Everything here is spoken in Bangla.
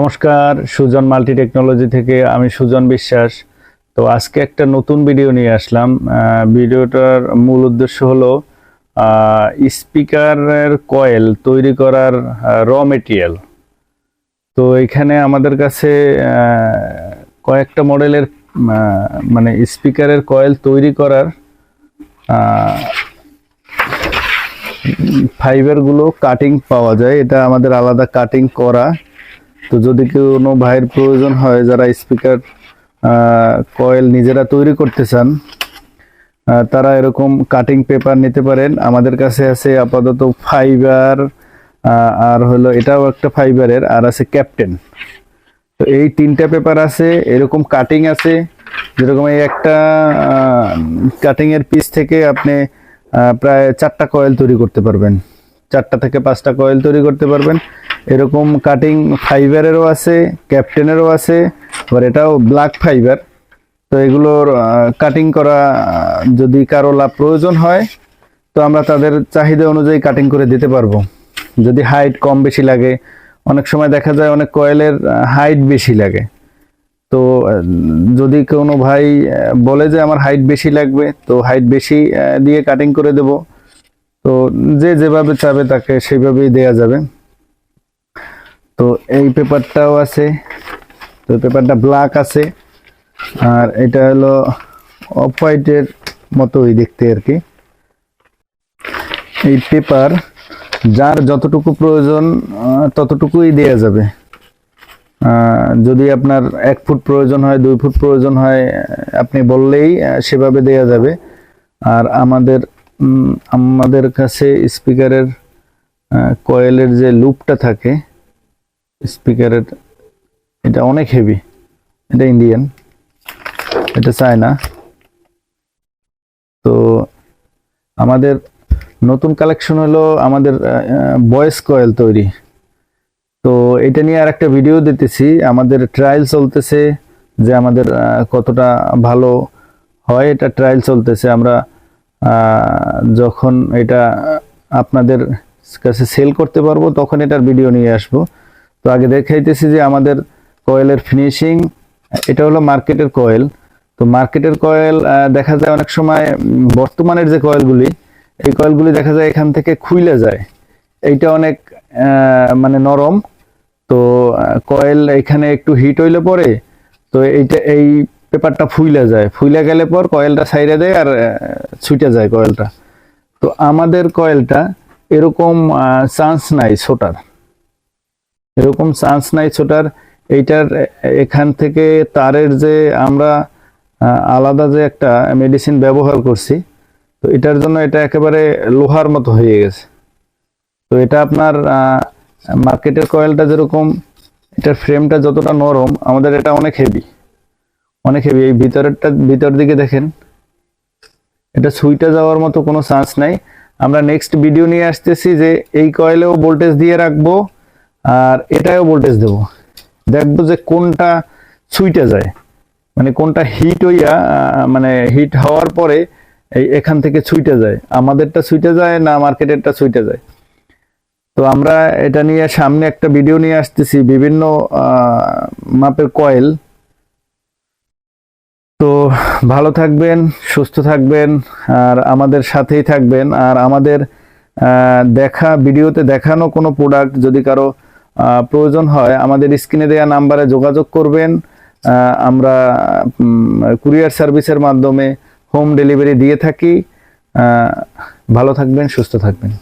নমস্কার, সুজন মাল্টি টেকনোলজি থেকে আমি সুজন বিশ্বাস। তো আজকে একটা নতুন ভিডিও নিয়ে আসলাম। ভিডিওটার মূল উদ্দেশ্য হলো স্পিকারের কয়েল তৈরি করার র মেটেরিয়াল তো এখানে আমাদের কাছে কয়েকটা মডেলের মানে স্পিকারের কয়েল তৈরি করার ফাইবারগুলো কাটিং পাওয়া যায়। এটা আমাদের আলাদা কাটিং করা। তো যদি কোনো ভাইয়ের প্রয়োজন হয়, যারা স্পিকার কয়েল নিজেরা তৈরি করতে চান তারা এরকম কাটিং পেপার নিতে পারেন। আমাদের কাছে আছে আপাতত ফাইবার আর হলো এটাও একটা ফাইবারের আর আছে ক্যাপ্টেন তো এই তিনটা পেপার আছে, এরকম কাটিং আছে। যেরকম এই একটা কাটিংয়ের পিস থেকে আপনি প্রায় চারটা কয়েল তৈরি করতে পারবেন। চারটা থেকে পাঁচটা কয়েল তৈরি করতে পারবেন। এরকম কাটিং ফাইবারেরও আছে ক্যাপ্টেনেরও আছে, আবার এটাও ব্ল্যাক ফাইবার তো এগুলোর কাটিং করা যদি কারও লাভ প্রয়োজন হয়, তো আমরা তাদের চাহিদা অনুযায়ী কাটিং করে দিতে পারব। যদি হাইট কম বেশি লাগে, অনেক সময় দেখা যায় অনেক কয়েলের হাইট বেশি লাগে। তো যদি কোনো ভাই বলে যে আমার হাইট বেশি লাগবে, তো হাইট বেশি দিয়ে কাটিং করে দেব। তো যে যেভাবে চাবে তাকে সেইভাবেই দেয়া যাবে। তো এই পেপারটাও আছে। তো পেপারটা ব্ল্যাক আছে। আর এটা হলো অফ হোয়াইটের মতোই দেখতে আর কি। এই পেপার যার যতটুকু প্রয়োজন ততটুকুই দেয়া যাবে। যদি আপনার এক ফুট প্রয়োজন হয়, দুই ফুট প্রয়োজন হয় আপনি বললেই সেভাবে দেয়া যাবে। আর আমাদের আমাদের কাছে স্পিকারের কয়েলের যে লুপটা থাকে স্পিকারের এটা অনেক হেভি এটা ইন্ডিয়ান এটা চায়না তো আমাদের নতুন কালেকশন হলো আমাদের বয়েস কয়েল তৈরি। তো এটা নিয়ে আর একটা ভিডিও দিতেছি। আমাদের ট্রায়াল চলতেছে যে আমাদের কতটা ভালো হয় এটা ট্রায়াল চলতেছে। আমরা যখন এটা আপনাদের কাছে সেল করতে পারব, তখন এটার ভিডিও নিয়ে আসব। তো আগে দেখাইতেছি যে আমাদের কয়েলের ফিনিশিং এটা হলো মার্কেটের কয়েল। তো মার্কেটের কয়েল দেখা যায় অনেক সময় বর্তমানের যে কয়েলগুলি, এই কয়েলগুলি দেখা যায় এখান থেকে খুইলে যায়। এইটা অনেক মানে নরম। তো কয়েল এখানে একটু হিট হইলে পরে, তো এইটা, এই পেপারটা ফুইলে যায়। ফুইলে গেলে পর কয়েলটা সাইডে দেয় আর ছুটে যায় কয়েলটা। তো আমাদের কয়েলটা এরকম চান্স নাই ছোটার। এরকম চান্স নাই ছোটার। এইটার এখান থেকে তারের যে আমরা আলাদা যে একটা মেডিসিন ব্যবহার করছি, তো এটার জন্য এটা একেবারে লোহার মতো হয়ে গেছে। তো এটা আপনার মার্কেটের কয়েলটা যেরকম, এটার ফ্রেমটা যতটা নরম, আমাদের এটা অনেক হেভি অনেক হেভি এই ভিতরেরটা, ভিতর দিকে দেখেন, এটা সুইটা যাওয়ার মতো কোনো চান্স নাই। আমরা নেক্সট ভিডিও নিয়ে আসতেছি যে এই কয়েলেও ভোল্টেজ দিয়ে রাখব। আর এটাও ভোল্টেজ দেব। দেখব যে কোনটা সুইটে যায়। মানে কোনটা হিট হইয়া মানে হিট হওয়ার পরে এই এখান থেকে ছুইটে যায়। আমাদেরটা ছুইটে যায় না মার্কেটেরটা ছুইটে যায়। তো আমরা এটা নিয়ে সামনে একটা ভিডিও নিয়ে আসতেছি, বিভিন্ন মাপের কয়েল তো ভালো থাকবেন, সুস্থ থাকবেন, আর আমাদের সাথেই থাকবেন। আর আমাদের দেখা ভিডিওতে দেখানো কোনো প্রোডাক্ট যদি কারও প্রয়োজন হয়, আমাদের স্ক্রিনে দেওয়া নাম্বারে যোগাযোগ করবেন। আমরা কুরিয়ার সার্ভিসের মাধ্যমে হোম ডেলিভারি দিয়ে থাকি। ভালো থাকবেন, সুস্থ থাকবেন।